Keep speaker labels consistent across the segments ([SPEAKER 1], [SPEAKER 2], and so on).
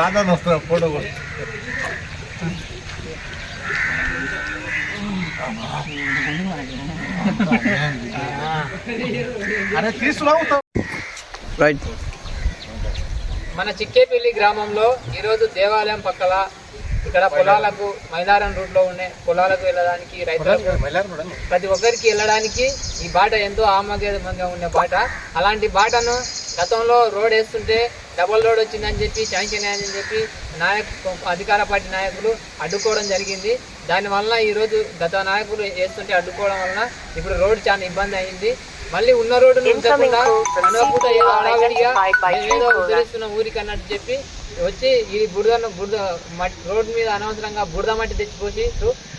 [SPEAKER 1] రాదని వస్తారు ఫోటో కూడా.
[SPEAKER 2] రైట్.
[SPEAKER 3] మన చిక్కేపల్లి గ్రామంలో ఈరోజు దేవాలయం పక్కల ఇక్కడ పొలాలకు మైదారం రూట్లో ఉండే పొలాలకు వెళ్ళడానికి రైతులకు ప్రతి ఒక్కరికి వెళ్ళడానికి ఈ బాట ఎంతో ఆమోదమంగా ఉండే బాట. అలాంటి బాటను గతంలో రోడ్ వేస్తుంటే డబుల్ రోడ్ వచ్చిందని చెప్పి శాంక్షన్ అయ్యిందని చెప్పి నాయక అధికార పార్టీ నాయకులు అడ్డుకోవడం జరిగింది. దానివల్ల ఈరోజు గత నాయకులు వేస్తుంటే అడ్డుకోవడం వలన ఇప్పుడు రోడ్ చాలా ఇబ్బంది అయింది. మళ్ళీ ఉన్న రోడ్డు ఉంచకుండా అనుభూత ఏదో హడావిడిగా ఏదో ఉద్ధరిస్తున్న ఊరికి అన్నట్టు చెప్పి వచ్చి ఈ బురదను బురద మట్టి రోడ్డు మీద అనవసరంగా బురద మట్టి తెచ్చిపోసి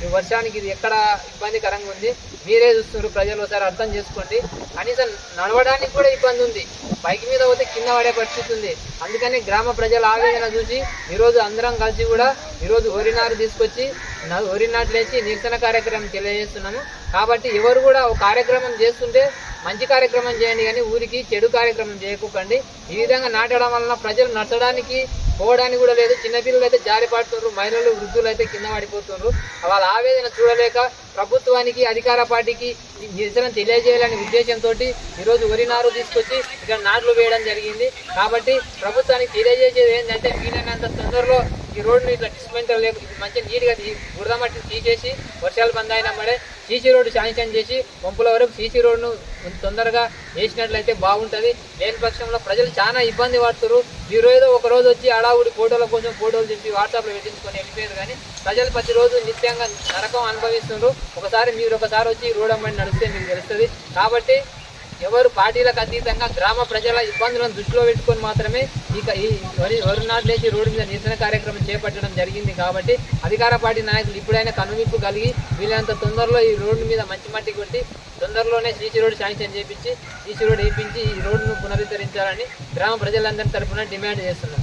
[SPEAKER 3] ఈ వర్షానికి ఇది ఎక్కడ ఇబ్బందికరంగా ఉంది. మీరే చూస్తున్నారు ప్రజలు ఒకసారి అర్థం చేసుకోండి. కనీసం నడవడానికి కూడా ఇబ్బంది ఉంది. బైక్ మీద పోతే కింద పడే పరిస్థితి ఉంది. అందుకని గ్రామ ప్రజల ఆవేదన చూసి ఈరోజు అందరం కలిసి కూడా ఈరోజు వరి నారు తీసుకొచ్చి న- వరి నాట్లేసి నిరసన కార్యక్రమం తెలియజేస్తున్నాము. కాబట్టి ఎవరు కూడా ఒక కార్యక్రమం చేస్తుంటే మంచి కార్యక్రమం చేయండి కానీ ఊరికి చెడు కార్యక్రమం చేయకండి. ఈ విధంగా నాటడం వలన ప్రజలు నచ్చడానికి పోవడానికి కూడా లేదు. చిన్నపిల్లలు అయితే జారిపడుతున్నారు మహిళలు వృద్ధులు అయితే కింద పడిపోతున్నారు. వాళ్ళ ఆవేదన చూడలేక ప్రభుత్వానికి అధికార పార్టీకి నిరసన తెలియజేయాలనే ఉద్దేశంతో ఈరోజు వరి నారు తీసుకొచ్చి ఇక్కడ నాట్లు వేయడం జరిగింది. కాబట్టి ప్రభుత్వానికి తెలియజేసేది ఏంటంటే వీలైనంత తొందరలో ఈ రోడ్డుని ఇట్లా డిస్మెంటల్ లేక మంచిగా నీట్గా బురద మట్టిని తీసేసి వర్షాలు బంద్ అయినా మడే సీసీ రోడ్డు శాంక్షన్ చేసి పంపుల వరకు సీసీ రోడ్ను తొందరగా వేసినట్లయితే బాగుంటుంది. లేని పక్షంలో ప్రజలు చాలా ఇబ్బంది పడుతున్నారు మీరు ఏదో ఒక రోజు వచ్చి అడావుడి ఫోటోల కోసం ఫోటోలు చెప్పి వాట్సాప్లో పెట్టించుకొని వెళ్ళిపోయారు కానీ ప్రజలు ప్రతిరోజు నిత్యంగా నరకం అనుభవిస్తున్నారు ఒకసారి మీరు ఒకసారి వచ్చి రోడ్ అమ్మని నడిస్తే మీకు తెలుస్తుంది. కాబట్టి ఎవరు పార్టీలకు అతీతంగా గ్రామ ప్రజల ఇబ్బందులను దృష్టిలో పెట్టుకొని మాత్రమే ఇక ఈ వరి వరి నాట్లేసి రోడ్డు మీద నిరసన కార్యక్రమం చేపట్టడం జరిగింది కాబట్టి అధికార పార్టీ నాయకులు ఇప్పుడైనా కనువిప్పు కలిగి వీలైనంత తొందరలో ఈ రోడ్డు మీద మంచి మట్టి కొట్టి తొందరలోనే సీసీ రోడ్డు శాంక్షన్ చేపించి సీసీ రోడ్డు వేయించి ఈ రోడ్డును పునరుద్ధరించాలని గ్రామ ప్రజలందరి తరఫున డిమాండ్ చేస్తున్నాం.